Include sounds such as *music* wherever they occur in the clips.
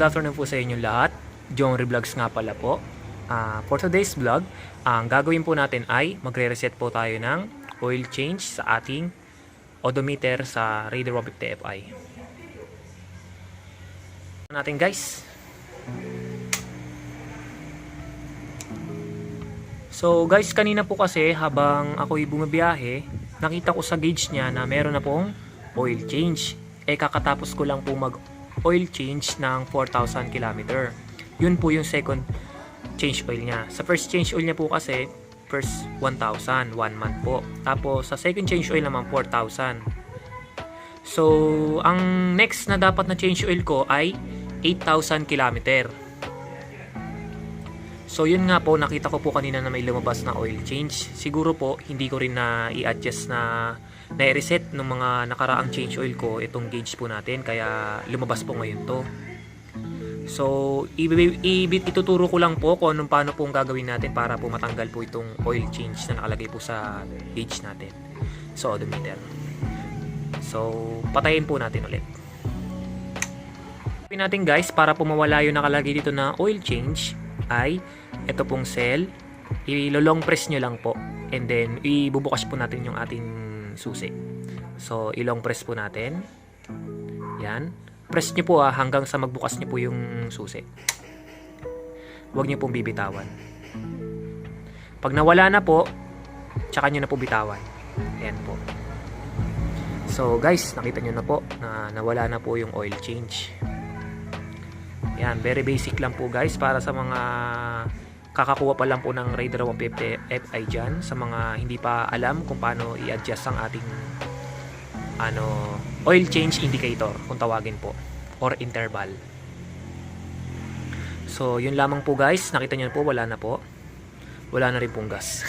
afternoon po sa inyo lahat. Jong Vlogs nga pala po. Ah, for today's vlog, ang gagawin po natin ay magre-reset po tayo ng oil change sa ating odometer sa Raider 150 TFI. natin guys. So guys, kanina po kasi habang ako'y bumabiyahe, nakita ko sa gauge niya na meron na pong oil change. Eh kakatapos ko lang po mag oil change ng 4,000 km. Yun po yung second change oil niya. Sa first change oil niya po kasi first 1,000, one month po. Tapos sa second change oil naman 4,000. So, ang next na dapat na change oil ko ay 8,000 km. So yun nga po, nakita ko po kanina na may lumabas na oil change. Siguro po, hindi ko rin na i-adjust na na-reset ng mga nakaraang change oil ko itong gauge po natin. Kaya lumabas po ngayon to. So, ituturo ko lang po kung anong paano po ang gagawin natin para po matanggal po itong oil change na nakalagay po sa gauge natin. So, odometer. So, patayin po natin ulit. Gawin natin guys, para po mawala yung nakalagay dito na oil change, ay ito pong cell. I-long press nyo lang po. And then, ibubukas po natin yung ating susi. So, ilong press po natin. Yan. Press nyo po ah, hanggang sa magbukas nyo po yung susi. Huwag nyo pong bibitawan. Pag nawala na po, tsaka nyo na po bitawan. Ayan po. So guys, nakita nyo na po na nawala na po yung oil change. Yan, very basic lang po guys para sa mga kakakuha pa lang po ng Raider 150 FI dyan sa mga hindi pa alam kung paano i-adjust ang ating ano oil change indicator kung tawagin po or interval. So, yun lamang po guys. Nakita nyo po, wala na po. Wala na rin pong gas.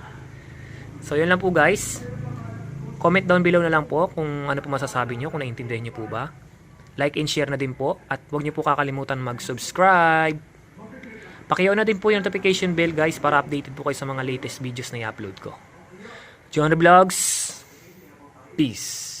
*laughs* so, yun lang po guys. Comment down below na lang po kung ano po masasabi nyo, kung naintindihan nyo po ba. Like and share na din po. At huwag nyo po kakalimutan mag-subscribe. Pakiyaw na din po yung notification bell guys para updated po kayo sa mga latest videos na i-upload ko. John Vlogs. Peace.